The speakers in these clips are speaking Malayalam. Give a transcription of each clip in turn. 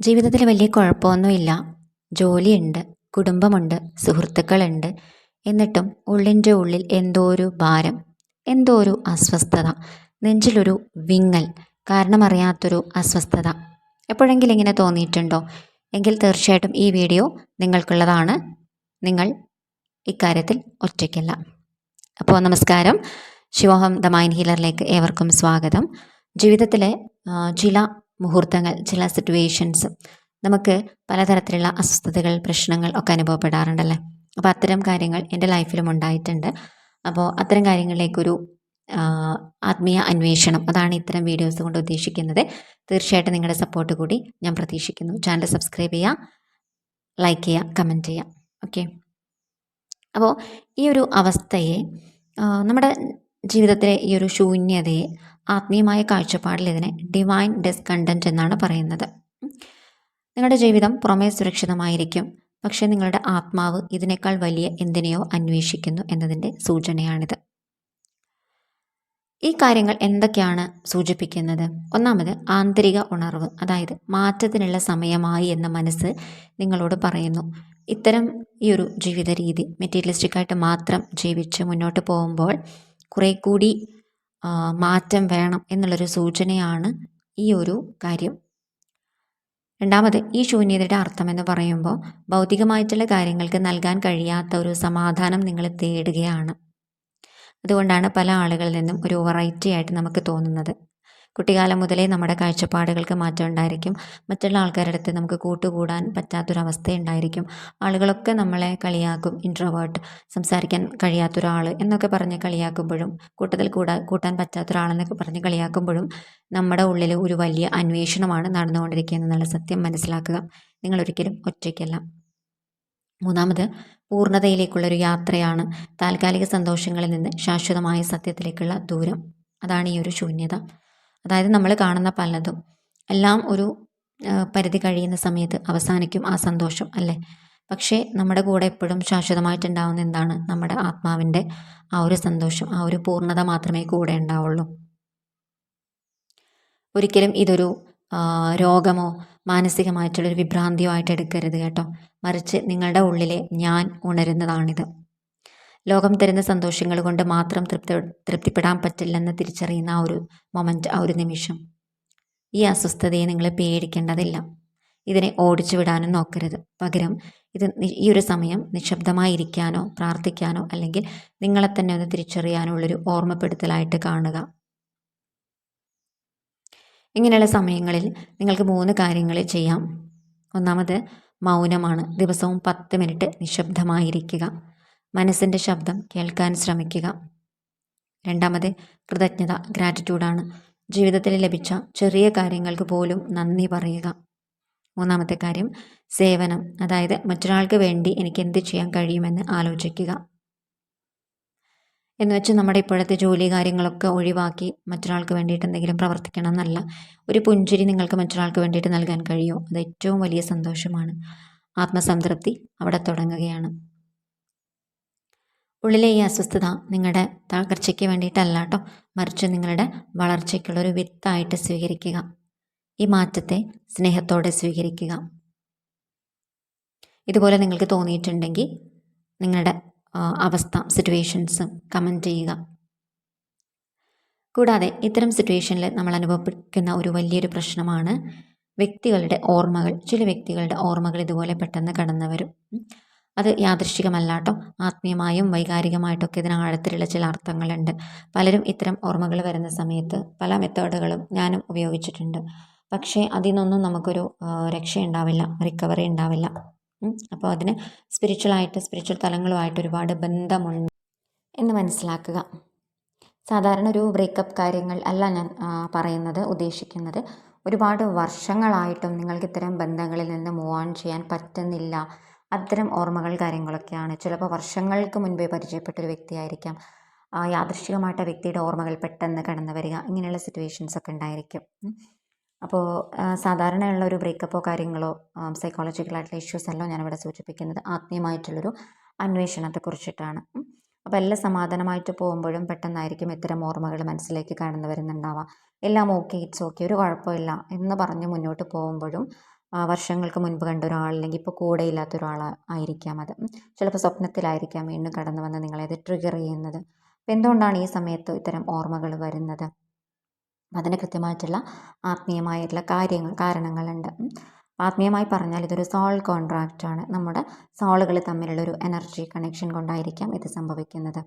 ജീവിതത്തിൽ വലിയ കുഴപ്പമൊന്നുമില്ല. ജോലിയുണ്ട് കുടുംബമുണ്ട് സുഹൃത്തുക്കളുണ്ട്. എന്നിട്ടും ഉള്ളിന്റെ ഉള്ളിൽ എന്തോ ഒരു ഭാരം എന്തോ ഒരു അസ്വസ്ഥത നെഞ്ചിലൊരു വിങ്ങൽ കാരണമറിയാത്തൊരു അസ്വസ്ഥത. എപ്പോഴെങ്കിലും ഇങ്ങനെ തോന്നിയിട്ടുണ്ടോ? എങ്കിൽ തീർച്ചയായിട്ടും ഈ വീഡിയോ നിങ്ങൾക്കുള്ളതാണ്. നിങ്ങൾ ഇക്കാര്യത്തിൽ ഒറ്റയ്ക്കല്ല. അപ്പോൾ നമസ്കാരം. ശിവോഹം ദ മൈൻഡ് ഹീലറിലേക്ക് ഏവർക്കും സ്വാഗതം. ജീവിതത്തിലെ ചില മുഹൂർത്തങ്ങൾ ചില സിറ്റുവേഷൻസ് നമുക്ക് പലതരത്തിലുള്ള അസ്വസ്ഥതകൾ പ്രശ്നങ്ങൾ ഒക്കെ അനുഭവപ്പെടാറുണ്ടല്ലേ? അപ്പോൾ അത്തരം കാര്യങ്ങൾ എന്റെ ലൈഫിലും ഉണ്ടായിട്ടുണ്ട്. അപ്പോൾ അത്തരം കാര്യങ്ങളിലേക്കൊരു ആത്മീയ അന്വേഷണം അതാണ് ഇത്തരം വീഡിയോസ് കൊണ്ട് ഉദ്ദേശിക്കുന്നത്. തീർച്ചയായിട്ടും നിങ്ങളുടെ സപ്പോർട്ട് കൂടി ഞാൻ പ്രതീക്ഷിക്കുന്നു. ചാനൽ സബ്സ്ക്രൈബ് ചെയ്യുക ലൈക്ക് ചെയ്യുക കമന്റ് ചെയ്യുക. ഓക്കെ അപ്പോൾ ഈ ഒരു അവസ്ഥയെ നമ്മുടെ ജീവിതത്തിലെ ഈ ഒരു ശൂന്യതയെ ആത്മീയമായ കാഴ്ചപ്പാടിൽ ഇതിനെ ഡിവൈൻ ഡിസ്കണ്ടന്റ് എന്നാണ് പറയുന്നത്. നിങ്ങളുടെ ജീവിതം പുറമേ സുരക്ഷിതമായിരിക്കും. പക്ഷേ നിങ്ങളുടെ ആത്മാവ് ഇതിനേക്കാൾ വലിയ എന്തിനെയോ അന്വേഷിക്കുന്നു എന്നതിന്റെ സൂചനയാണിത്. ഈ കാര്യങ്ങൾ എന്തൊക്കെയാണ് സൂചിപ്പിക്കുന്നത്? ഒന്നാമത് ആന്തരിക ഉണർവ് അതായത് മാറ്റത്തിനുള്ള സമയമായി എന്ന മനസ്സ് നിങ്ങളോട് പറയുന്നു. ഇത്തരം ഈ ഒരു ജീവിത രീതി മെറ്റീരിയലിസ്റ്റിക്കായിട്ട് മാത്രം ജീവിച്ച് മുന്നോട്ട് പോകുമ്പോൾ കുറേ കൂടി മാറ്റം വേണം എന്നുള്ളൊരു സൂചനയാണ് ഈ ഒരു കാര്യം. രണ്ടാമത് ഈ ശൂന്യതയുടെ അർത്ഥം എന്ന് പറയുമ്പോൾ ഭൗതികമായിട്ടുള്ള കാര്യങ്ങൾക്ക് നൽകാൻ കഴിയാത്ത ഒരു സമാധാനം നിങ്ങൾ തേടുകയാണ്. അതുകൊണ്ടാണ് പല ആളുകളിൽ നിന്നും ഒരു വെറൈറ്റി ആയിട്ട് നമുക്ക് തോന്നുന്നത്. കുട്ടിക്കാലം മുതലേ നമ്മുടെ കാഴ്ചപ്പാടുകൾക്ക് മാറ്റം ഉണ്ടായിരിക്കും. മറ്റുള്ള ആൾക്കാരുടെ അടുത്ത് നമുക്ക് കൂട്ടുകൂടാൻ പറ്റാത്തൊരവസ്ഥ ഉണ്ടായിരിക്കും ആളുകളൊക്കെ നമ്മളെ കളിയാക്കും ഇൻട്രോവേർട്ട് സംസാരിക്കാൻ കഴിയാത്തൊരാൾ എന്നൊക്കെ പറഞ്ഞ് കളിയാക്കുമ്പോഴും കൂട്ടത്തിൽ കൂടാ കൂട്ടാൻ പറ്റാത്തൊരാളെന്നൊക്കെ പറഞ്ഞ് കളിയാക്കുമ്പോഴും നമ്മുടെ ഉള്ളിൽ ഒരു വലിയ അന്വേഷണമാണ് നടന്നുകൊണ്ടിരിക്കുക എന്നുള്ള സത്യം മനസ്സിലാക്കുക. നിങ്ങൾ ഒരിക്കലും ഒറ്റയ്ക്കല്ല. മൂന്നാമത് പൂർണതയിലേക്കുള്ളൊരു യാത്രയാണ് താൽക്കാലിക സന്തോഷങ്ങളിൽ നിന്ന് ശാശ്വതമായ സത്യത്തിലേക്കുള്ള ദൂരം. അതാണ് ഈ ഒരു ശൂന്യത. അതായത് നമ്മൾ കാണുന്ന പലതും എല്ലാം ഒരു പരിധി കഴിയുന്ന സമയത്ത് അവസാനിക്കും ആ സന്തോഷം അല്ലേ? പക്ഷേ നമ്മുടെ കൂടെ എപ്പോഴും ശാശ്വതമായിട്ടുണ്ടാവുന്ന എന്താണ്? നമ്മുടെ ആത്മാവിന്റെ ആ ഒരു സന്തോഷം ആ ഒരു പൂർണത മാത്രമേ കൂടെ ഉണ്ടാവുള്ളൂ. ഒരിക്കലും ഇതൊരു രോഗമോ മാനസികമായിട്ടുള്ളൊരു വിഭ്രാന്തിയോ ആയിട്ട് എടുക്കരുത് കേട്ടോ. മറിച്ച് നിങ്ങളുടെ ഉള്ളിലെ ഞാൻ ഉണരുന്നതാണിത്. ലോകം തരുന്ന സന്തോഷങ്ങൾ കൊണ്ട് മാത്രം തൃപ്തി തൃപ്തിപ്പെടാൻ പറ്റില്ലെന്ന് തിരിച്ചറിയുന്ന ആ ഒരു മൊമെന്റ് ആ ഒരു നിമിഷം. ഈ അസ്വസ്ഥതയെ നിങ്ങൾ പേടിക്കേണ്ടതില്ല. ഇതിനെ ഓടിച്ചു വിടാനും നോക്കരുത്. പകരം ഇത് ഈ ഒരു സമയം നിശബ്ദമായിരിക്കാനോ പ്രാർത്ഥിക്കാനോ അല്ലെങ്കിൽ നിങ്ങളെ തന്നെ ഒന്ന് തിരിച്ചറിയാനോ ഉള്ളൊരു ഓർമ്മപ്പെടുത്തലായിട്ട് കാണുക. ഇങ്ങനെയുള്ള സമയങ്ങളിൽ നിങ്ങൾക്ക് മൂന്ന് കാര്യങ്ങൾ ചെയ്യാം. ഒന്നാമത് മൗനമാണ്. ദിവസവും പത്ത് മിനിറ്റ് നിശബ്ദമായിരിക്കുക. മനസ്സിന്റെ ശബ്ദം കേൾക്കാൻ ശ്രമിക്കുക. രണ്ടാമത് കൃതജ്ഞത ഗ്രാറ്റിറ്റ്യൂഡാണ് ജീവിതത്തിൽ ലഭിച്ച ചെറിയ കാര്യങ്ങൾക്ക് പോലും നന്ദി പറയുക. മൂന്നാമത്തെ കാര്യം സേവനം. അതായത് മറ്റൊരാൾക്ക് വേണ്ടി എനിക്ക് എന്ത് ചെയ്യാൻ കഴിയുമെന്ന് ആലോചിക്കുക. എന്ന് വെച്ച് നമ്മുടെ ഇപ്പോഴത്തെ ജോലി കാര്യങ്ങളൊക്കെ ഒഴിവാക്കി മറ്റൊരാൾക്ക് വേണ്ടിയിട്ട് എന്തെങ്കിലും പ്രവർത്തിക്കണം എന്നല്ല. ഒരു പുഞ്ചിരി നിങ്ങൾക്ക് മറ്റൊരാൾക്ക് വേണ്ടിയിട്ട് നൽകാൻ കഴിയുമോ അത് ഏറ്റവും വലിയ സന്തോഷമാണ്. ആത്മസംതൃപ്തി അവിടെ തുടങ്ങുകയാണ്. ഉള്ളിലെ ഈ അസ്വസ്ഥത നിങ്ങളുടെ തകർച്ചയ്ക്ക് വേണ്ടിയിട്ടല്ല കേട്ടോ. മറിച്ച് നിങ്ങളുടെ വളർച്ചയ്ക്കുള്ളൊരു വിത്തായിട്ട് സ്വീകരിക്കുക. ഈ മാറ്റത്തെ സ്നേഹത്തോടെ സ്വീകരിക്കുക. ഇതുപോലെ നിങ്ങൾക്ക് തോന്നിയിട്ടുണ്ടെങ്കിൽ നിങ്ങളുടെ അവസ്ഥ സിറ്റുവേഷൻസ് കമന്റ് ചെയ്യുക. കൂടാതെ ഇത്തരം സിറ്റുവേഷനിൽ നമ്മൾ അനുഭവിക്കുന്ന ഒരു വലിയൊരു പ്രശ്നമാണ് വ്യക്തികളുടെ ഓർമ്മകൾ. ചില വ്യക്തികളുടെ ഓർമ്മകൾ ഇതുപോലെ പെട്ടെന്ന് കടന്നു വരും. അത് യാദൃശ്ചികമല്ല കേട്ടോ ആത്മീയമായും വൈകാരികമായിട്ടൊക്കെ ഇതിന് ആഴത്തിലുള്ള ചില അർത്ഥങ്ങളുണ്ട്. പലരും ഇത്തരം ഓർമ്മകൾ വരുന്ന സമയത്ത് പല മെത്തേഡുകളും ഞാനും ഉപയോഗിച്ചിട്ടുണ്ട്. പക്ഷേ അതിൽ നിന്നൊന്നും നമുക്കൊരു രക്ഷയുണ്ടാവില്ല റിക്കവറി ഉണ്ടാവില്ല. അപ്പോൾ അതിന് സ്പിരിച്വലായിട്ട് സ്പിരിച്വൽ തലങ്ങളുമായിട്ട് ഒരുപാട് ബന്ധമുണ്ട് എന്ന് മനസ്സിലാക്കുക. സാധാരണ ഒരു ബ്രേക്കപ്പ് കാര്യങ്ങൾ അല്ല ഞാൻ പറയുന്നത് ഉദ്ദേശിക്കുന്നത്. ഒരുപാട് വർഷങ്ങളായിട്ടും നിങ്ങൾക്ക് ഇത്തരം ബന്ധങ്ങളിൽ നിന്ന് മൂവ് ഓൺ ചെയ്യാൻ പറ്റുന്നില്ല. അത്തരം ഓർമ്മകൾ കാര്യങ്ങളൊക്കെയാണ്. ചിലപ്പോൾ വർഷങ്ങൾക്ക് മുൻപേ പരിചയപ്പെട്ട ഒരു വ്യക്തിയായിരിക്കാം. ആ, യാദൃശ്ചികമായിട്ട് ആ വ്യക്തിയുടെ ഓർമ്മകൾ പെട്ടെന്ന് കടന്നു വരിക. ഇങ്ങനെയുള്ള സിറ്റുവേഷൻസ് ഒക്കെ ഉണ്ടായിരിക്കും. അപ്പോൾ സാധാരണയുള്ള ഒരു ബ്രേക്കപ്പോ കാര്യങ്ങളോ സൈക്കോളജിക്കലായിട്ടുള്ള ഇഷ്യൂസ് അല്ല ഞാനിവിടെ സൂചിപ്പിക്കുന്നത്. ആത്മീയമായിട്ടുള്ളൊരു അന്വേഷണത്തെ കുറിച്ചിട്ടാണ്. അപ്പോൾ എല്ലാം സമാധാനമായിട്ട് പോകുമ്പോഴും പെട്ടെന്നായിരിക്കും ഇത്തരം ഓർമ്മകൾ മനസ്സിലേക്ക് കടന്നു വരുന്നുണ്ടാവുക. എല്ലാം ഓക്കെ ഇറ്റ്സ് ഓക്കെ ഒരു കുഴപ്പമില്ല എന്ന് പറഞ്ഞ് മുന്നോട്ട് പോകുമ്പോഴും വർഷങ്ങൾക്ക് മുൻപ് കണ്ട ഒരാൾ അല്ലെങ്കിൽ ഇപ്പോൾ കൂടെ ഇല്ലാത്ത ഒരാൾ ആയിരിക്കാം അത്. ചിലപ്പോൾ സ്വപ്നത്തിലായിരിക്കാം വീണ്ടും കടന്നു വന്ന് നിങ്ങളെ അത് ട്രിഗർ ചെയ്യുന്നത്. അപ്പം എന്തുകൊണ്ടാണ് ഈ സമയത്ത് ഇത്തരം ഓർമ്മകൾ വരുന്നത്? അതിന് കൃത്യമായിട്ടുള്ള ആത്മീയമായിട്ടുള്ള കാര്യങ്ങൾ കാരണങ്ങളുണ്ട്. ആത്മീയമായി പറഞ്ഞാൽ ഇതൊരു സോൾ കോൺട്രാക്റ്റാണ് നമ്മുടെ സോളുകൾ തമ്മിലുള്ള ഒരു എനർജി കണക്ഷൻ കൊണ്ടായിരിക്കാം ഇത് സംഭവിക്കുന്നത്.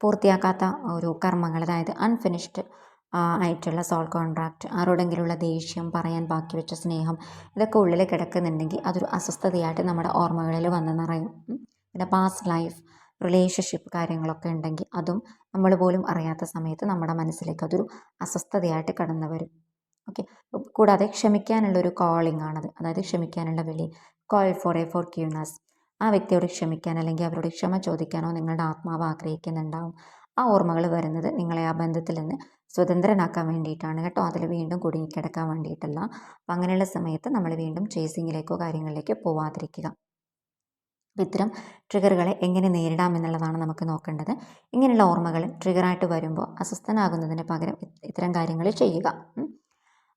പൂർത്തിയാക്കാത്ത ഒരു കർമ്മങ്ങൾ അതായത് അൺഫിനിഷ്ഡ് ആയിട്ടുള്ള സോൾ കോൺട്രാക്റ്റ് ആരോടെങ്കിലുള്ള ദേഷ്യം പറയാൻ ബാക്കി വെച്ച സ്നേഹം ഇതൊക്കെ ഉള്ളിൽ കിടക്കുന്നുണ്ടെങ്കിൽ അതൊരു അസ്വസ്ഥതയായിട്ട് നമ്മുടെ ഓർമ്മകളിൽ വന്ന് നിറയും. പിന്നെ പാസ്റ്റ് ലൈഫ് റിലേഷൻഷിപ്പ് കാര്യങ്ങളൊക്കെ ഉണ്ടെങ്കിൽ അതും നമ്മൾ പോലും അറിയാത്ത സമയത്ത് നമ്മുടെ മനസ്സിലേക്ക് അതൊരു അസ്വസ്ഥതയായിട്ട് കടന്നു വരും. ഓക്കെ. കൂടാതെ ക്ഷമിക്കാനുള്ള ഒരു കോളിംഗ് ആണത്. അതായത് ക്ഷമിക്കാനുള്ള വിളി. Call for a forgiveness ആ വ്യക്തിയോട് ക്ഷമിക്കാൻ അല്ലെങ്കിൽ അവരോട് ക്ഷമ ചോദിക്കാനോ നിങ്ങളുടെ ആത്മാവ് ആഗ്രഹിക്കുന്നുണ്ടാവും. ആ ഓർമ്മകൾ വരുന്നത് നിങ്ങളെ ആ ബന്ധത്തിൽ നിന്ന് സ്വതന്ത്രനാക്കാൻ വേണ്ടിയിട്ടാണ് കേട്ടോ. അതിൽ വീണ്ടും കുടുങ്ങിക്കിടക്കാൻ വേണ്ടിയിട്ടല്ല. അപ്പം അങ്ങനെയുള്ള സമയത്ത് നമ്മൾ വീണ്ടും ചേസിങ്ങിലേക്കോ കാര്യങ്ങളിലേക്കോ പോവാതിരിക്കുക. അപ്പം ഇത്തരം ട്രിഗറുകളെ എങ്ങനെ നേരിടാം എന്നുള്ളതാണ് നമുക്ക് നോക്കേണ്ടത്. ഇങ്ങനെയുള്ള ഓർമ്മകൾ ട്രിഗറായിട്ട് വരുമ്പോൾ അസ്വസ്ഥനാകുന്നതിന് പകരം ഇത്തരം കാര്യങ്ങൾ ചെയ്യുക.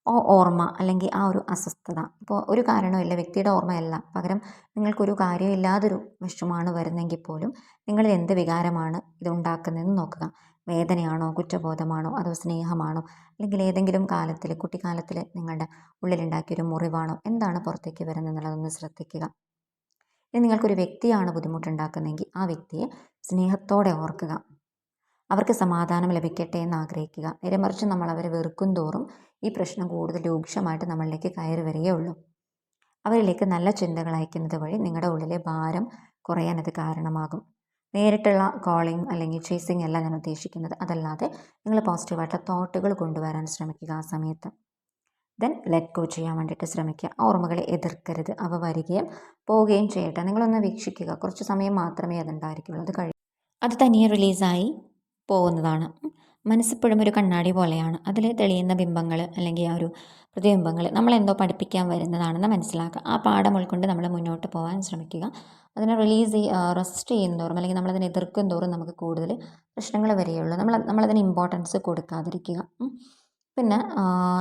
ഓ ഓർമ്മ അല്ലെങ്കിൽ ആ ഒരു അസ്വസ്ഥത. ഇപ്പോൾ ഒരു കാരണമില്ല വ്യക്തിയുടെ ഓർമ്മയല്ല. പകരം നിങ്ങൾക്കൊരു കാര്യമില്ലാതൊരു വിഷമാണ് വരുന്നെങ്കിൽ പോലും നിങ്ങളിൽ എന്ത് വികാരമാണ് ഇതുണ്ടാക്കുന്നതെന്ന് നോക്കുക. വേദനയാണോ കുറ്റബോധമാണോ അതോ സ്നേഹമാണോ അല്ലെങ്കിൽ ഏതെങ്കിലും കാലത്തിൽ കുട്ടിക്കാലത്തിൽ നിങ്ങളുടെ ഉള്ളിലുണ്ടാക്കിയൊരു മുറിവാണോ എന്താണ് പുറത്തേക്ക് വരുന്നത് എന്നുള്ളതൊന്ന് ശ്രദ്ധിക്കുക. ഇനി നിങ്ങൾക്കൊരു വ്യക്തിയാണ് ബുദ്ധിമുട്ടുണ്ടാക്കുന്നതെങ്കിൽ ആ വ്യക്തിയെ സ്നേഹത്തോടെ ഓർക്കുക. അവർക്ക് സമാധാനം ലഭിക്കട്ടെ എന്ന് ആഗ്രഹിക്കുക. നേരെ മറിച്ച് നമ്മൾ അവരെ വെറുക്കും തോറും ഈ പ്രശ്നം കൂടുതൽ രൂക്ഷമായിട്ട് നമ്മളിലേക്ക് കയറി വരികയുള്ളൂ അവരിലേക്ക് നല്ല ചിന്തകൾ അയക്കുന്നത് വഴി നിങ്ങളുടെ ഉള്ളിലെ ഭാരം കുറയാൻ അത് കാരണമാകും. നേരിട്ടുള്ള കോളിംഗ് അല്ലെങ്കിൽ ചേസിങ് അല്ല ഞാൻ ഉദ്ദേശിക്കുന്നത്. അതല്ലാതെ നിങ്ങൾ പോസിറ്റീവായിട്ടുള്ള തോട്ടുകൾ കൊണ്ടുവരാൻ ശ്രമിക്കുക ആ സമയത്ത്. ദെൻ ലെറ്റ് ഗോ ചെയ്യാൻ വേണ്ടിയിട്ട് ശ്രമിക്കുക. ഓർമ്മകളെ എതിർക്കരുത്. അവ വരികയും പോവുകയും ചെയ്യട്ടെ. നിങ്ങളൊന്ന് വീക്ഷിക്കുക. കുറച്ച് സമയം മാത്രമേ അതുണ്ടായിരിക്കുള്ളൂ. അത് കഴിയും അത് തനിയെ റിലീസായി പോകുന്നതാണ്. മനസ്സിപ്പോഴും ഒരു കണ്ണാടി പോലെയാണ്. അതിൽ തെളിയുന്ന ബിംബങ്ങൾ അല്ലെങ്കിൽ ആ ഒരു പ്രതിബിംബങ്ങൾ നമ്മളെന്തോ പഠിപ്പിക്കാൻ വരുന്നതാണെന്ന് മനസ്സിലാക്കുക. ആ പാഠം ഉൾക്കൊണ്ട് നമ്മൾ മുന്നോട്ട് പോകാൻ ശ്രമിക്കുക. അതിനെ റിലീസ് ചെയ്യ റെസ്റ്റ് ചെയ്യുന്നതോറും അല്ലെങ്കിൽ നമ്മളതിനെ എതിർക്കും തോറും നമുക്ക് കൂടുതൽ പ്രശ്നങ്ങൾ വരികയുള്ളൂ നമ്മൾ നമ്മളതിന് ഇമ്പോർട്ടൻസ് കൊടുക്കാതിരിക്കുക. പിന്നെ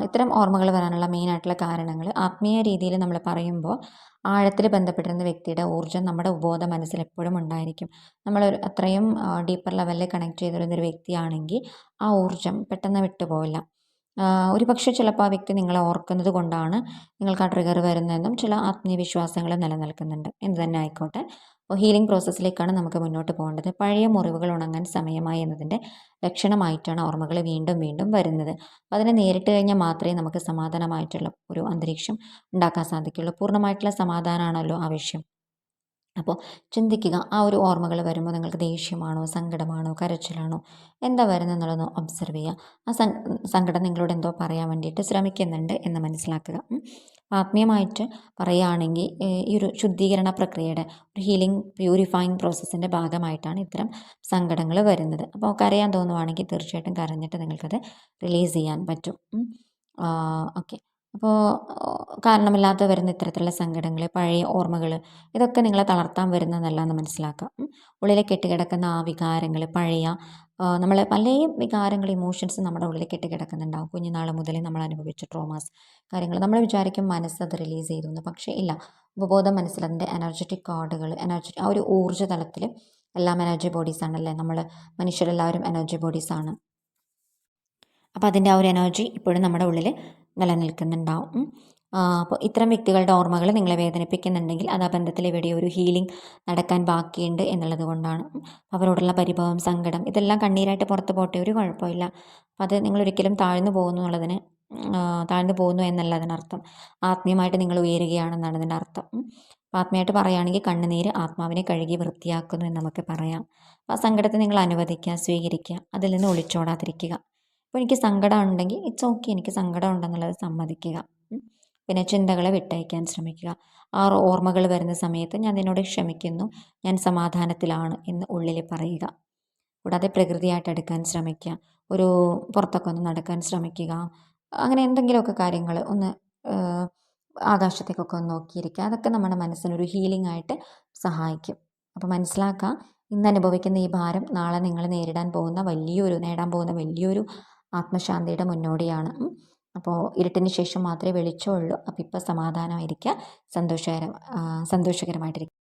ഇത്തരം ഓർമ്മകൾ വരാനുള്ള മെയിനായിട്ടുള്ള കാരണങ്ങൾ. ആത്മീയ രീതിയിൽ നമ്മൾ പറയുമ്പോൾ ആഴത്തിൽ ബന്ധപ്പെട്ടിരുന്ന വ്യക്തിയുടെ ഊർജം നമ്മുടെ ഉപബോധ മനസ്സിൽ എപ്പോഴും ഉണ്ടായിരിക്കും. നമ്മൾ അത്രയും ഡീപ്പർ ലെവലിൽ കണക്ട് ചെയ്തിരുന്ന ഒരു വ്യക്തിയാണെങ്കിൽ ആ ഊർജം പെട്ടെന്ന് വിട്ടുപോകില്ല ഒരു പക്ഷേ ചിലപ്പോൾ ആ വ്യക്തി നിങ്ങളെ ഓർക്കുന്നത് കൊണ്ടാണ് നിങ്ങൾക്ക് ആ ട്രിഗർ വരുന്നതെന്നും ചില ആത്മീയ വിശ്വാസങ്ങൾ നിലനിൽക്കുന്നുണ്ട്. എന്ത് തന്നെ ആയിക്കോട്ടെ. ഹീലിംഗ് പ്രോസസ്സിലേക്കാണ് നമുക്ക് മുന്നോട്ട് പോകേണ്ടത്. പഴയ മുറിവുകൾ ഉണങ്ങാൻ സമയമായി എന്നതിന്റെ ലക്ഷണമായിട്ടാണ് ഓർമ്മകൾ വീണ്ടും വീണ്ടും വരുന്നത്. അതിനെ നേരിട്ട് കഴിഞ്ഞാൽ മാത്രമേ നമുക്ക് സമാധാനമായിട്ടുള്ള ഒരു അന്തരീക്ഷം ഉണ്ടാക്കാൻ സാധിക്കുകയുള്ളൂ. പൂർണമായിട്ടുള്ള സമാധാനമാണല്ലോ ആവശ്യം. അപ്പോൾ ചിന്തിക്കുക ആ ഒരു ഓർമ്മകൾ വരുമ്പോൾ നിങ്ങൾക്ക് ദേഷ്യമാണോ സങ്കടമാണോ കരച്ചിലാണോ എന്താ വരുന്നത് എന്നുള്ളതൊന്ന് ഒബ്സർവ് ചെയ്യുക. ആ സങ് സങ്കടം നിങ്ങളോട് എന്തോ പറയാൻ വേണ്ടിയിട്ട് ശ്രമിക്കുന്നുണ്ട് എന്ന് മനസ്സിലാക്കുക. ആത്മീയമായിട്ട് പറയുകയാണെങ്കിൽ ഈ ഒരു ശുദ്ധീകരണ പ്രക്രിയയുടെ ഒരു ഹീലിംഗ് പ്യൂരിഫൈങ് പ്രോസസ്സിന്റെ ഭാഗമായിട്ടാണ് ഇത്തരം സങ്കടങ്ങൾ വരുന്നത്. അപ്പോൾ കരയാൻ തോന്നുവാണെങ്കിൽ തീർച്ചയായിട്ടും കരഞ്ഞിട്ട് നിങ്ങൾക്കത് റിലീസ് ചെയ്യാൻ പറ്റും. ഓക്കെ അപ്പോൾ കാരണമില്ലാതെ വരുന്ന ഇത്തരത്തിലുള്ള സങ്കടങ്ങൾ പഴയ ഓർമ്മകൾ ഇതൊക്കെ നിങ്ങളെ തളർത്താൻ വരുന്നതല്ല എന്ന് മനസ്സിലാക്കുക ഉള്ളിലെ കെട്ടിക്കിടക്കുന്ന ആ വികാരങ്ങൾ പഴയ നമ്മൾ പല വികാരങ്ങൾ ഇമോഷൻസ് നമ്മുടെ ഉള്ളിൽ കെട്ടിക്കിടക്കുന്നുണ്ടാവും കുഞ്ഞുനാൾ മുതലേ നമ്മൾ അനുഭവിച്ച ട്രോമാസ് കാര്യങ്ങൾ നമ്മൾ വിചാരിക്കും മനസ്സ് അത് റിലീസ് ചെയ്തു എന്ന് പക്ഷേ ഇല്ല. ഉപബോധ മനസ്സിൽ അതിന്റെ എനർജറ്റിക് കാർഡുകൾ എനർജി ആ ഒരു ഊർജ തലത്തിൽ എല്ലാം എനർജി ബോഡീസ് നമ്മൾ മനുഷ്യരെല്ലാവരും എനർജി ബോഡീസ് ആണ് അപ്പോൾ അതിന്റെ ആ ഒരു എനർജി ഇപ്പോഴും നമ്മുടെ ഉള്ളിൽ നിലനിൽക്കുന്നുണ്ടാവും. അപ്പോൾ ഇത്തരം വ്യക്തികളുടെ ഓർമ്മകൾ നിങ്ങളെ വേദനിപ്പിക്കുന്നുണ്ടെങ്കിൽ അത് ആ ബന്ധത്തിൽ എവിടെയോ ഒരു ഹീലിംഗ് നടക്കാൻ ബാക്കിയുണ്ട് എന്നുള്ളത് കൊണ്ടാണ്. അവരോടുള്ള പരിഭവം സങ്കടം ഇതെല്ലാം കണ്ണീരായിട്ട് പുറത്ത് പോട്ടെ ഒരു കുഴപ്പമില്ല. അത് നിങ്ങളൊരിക്കലും താഴ്ന്നു പോകുന്നു എന്നുള്ളതിന് താഴ്ന്നു പോകുന്നു എന്നല്ല അതിനർത്ഥം ആത്മീയമായിട്ട് നിങ്ങൾ ഉയരുകയാണെന്നാണ് അതിന്റെ അർത്ഥം. ആത്മീയമായിട്ട് പറയുകയാണെങ്കിൽ കണ്ണുനീര് ആത്മാവിനെ കഴുകി വൃത്തിയാക്കുന്നു എന്ന് നമുക്ക് പറയാം. അപ്പോൾ ആ സങ്കടത്തെ നിങ്ങൾ അനുവദിക്കുക സ്വീകരിക്കുക അതിൽ നിന്ന് ഒളിച്ചോടാതിരിക്കുക. അപ്പോൾ എനിക്ക് സങ്കടം ഉണ്ടെങ്കിൽ ഇറ്റ്സ് ഓക്കെ എനിക്ക് സങ്കടം ഉണ്ടെന്നുള്ളത് സമ്മതിക്കുക. പിന്നെ ചിന്തകളെ വിട്ടയക്കാൻ ശ്രമിക്കുക. ആ ഓർമ്മകൾ വരുന്ന സമയത്ത് ഞാൻ നിന്നോട് ക്ഷമിക്കുന്നു. ഞാൻ സമാധാനത്തിലാണ് എന്ന് ഉള്ളിൽ പറയുക. കൂടാതെ പ്രകൃതിയായിട്ട് എടുക്കാൻ ശ്രമിക്കുക. ഒരു പുറത്തൊക്കെ ഒന്ന് നടക്കാൻ ശ്രമിക്കുക. അങ്ങനെ എന്തെങ്കിലുമൊക്കെ കാര്യങ്ങൾ ഒന്ന് ആകാശത്തേക്കൊക്കെ ഒന്ന് നോക്കിയിരിക്കുക. അതൊക്കെ നമ്മുടെ മനസ്സിനൊരു ഹീലിംഗ് ആയിട്ട് സഹായിക്കും. അപ്പോൾ മനസ്സിലാക്കുക ഇന്ന് അനുഭവിക്കുന്ന ഈ ഭാരം നാളെ നിങ്ങൾ നേരിടാൻ പോകുന്ന വലിയൊരു നേടാൻ പോകുന്ന വലിയൊരു ആത്മശാന്തിയുടെ മുന്നോടിയാണ്. അപ്പോൾ ഇരുട്ടിന് ശേഷം മാത്രമേ വെളിച്ചമുള്ളൂ അപ്പോൾ ഇപ്പോൾ സമാധാനമായിരിക്കുക. സന്തോഷകരം സന്തോഷകരമായിട്ടിരിക്കുക.